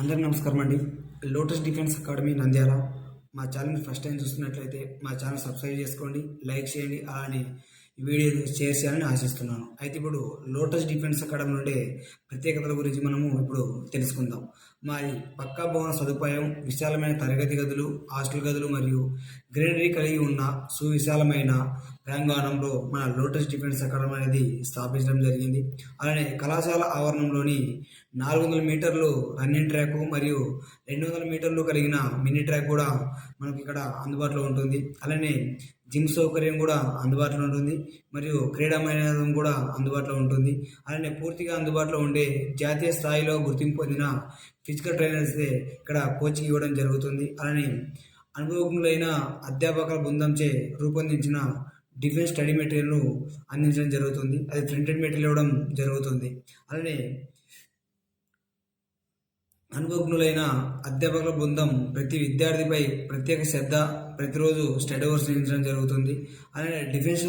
అందరికీ నమస్కారం అండి. Lotus defence academy Nandyal. మా ఛానల్ ఫస్ట్ టైం చూస్తున్నట్లయితే మా ఛానల్ సబ్స్క్రైబ్ చేసుకోండి లైక్ చేయండి అలానే వీడియో షేర్ చేయాలని ఆశిస్తున్నాను. అయితే ఇప్పుడు లోటస్ డిఫెన్స్ అకాడమీ నుండి ప్రత్యేకతల గురించి మనము ఇప్పుడు తెలుసుకుందాం. మాది పక్కా భవన సదుపాయం విశాలమైన తరగతి గదులు హాస్టల్ గదులు మరియు గ్రీనరీ కలిగి ఉన్న సువిశాలమైన ప్రాంగణంలో మన లోటస్ డిఫెన్స్ అకాడమీ అనేది స్థాపించడం జరిగింది. అలానే కళాశాల ఆవరణంలోని నాలుగు వందల మీటర్లు రన్నింగ్ ట్రాక్ మరియు రెండు వందల మీటర్లు కలిగిన మినీ ట్రాక్ కూడా మనకి ఇక్కడ అందుబాటులో ఉంటుంది. అలానే జిమ్ సౌకర్యం కూడా అందుబాటులో ఉంటుంది మరియు క్రీడా మైదానం కూడా అందుబాటులో ఉంటుంది. అలానే పూర్తిగా అందుబాటులో ఉండే జాతీయ స్థాయిలో గుర్తింపు పొందిన ఫిజికల్ ట్రైనర్స్ ఇక్కడ కోచింగ్ ఇవ్వడం జరుగుతుంది. అలానే అనుభవజ్ఞులైన అధ్యాపకుల బృందంచే రూపొందించిన డిఫెన్స్ స్టడీ మెటీరియల్ను అందించడం జరుగుతుంది. అది ప్రింటెడ్ మెటీరియల్ ఇవ్వడం జరుగుతుంది. అలానే అనుభవజ్ఞులైన అధ్యాపకుల బృందం ప్రతి విద్యార్థిపై ప్రత్యేక శ్రద్ధ ప్రతిరోజు స్టడీ అవర్స్ నిర్వహించడం జరుగుతుంది. అలానే డిఫెన్స్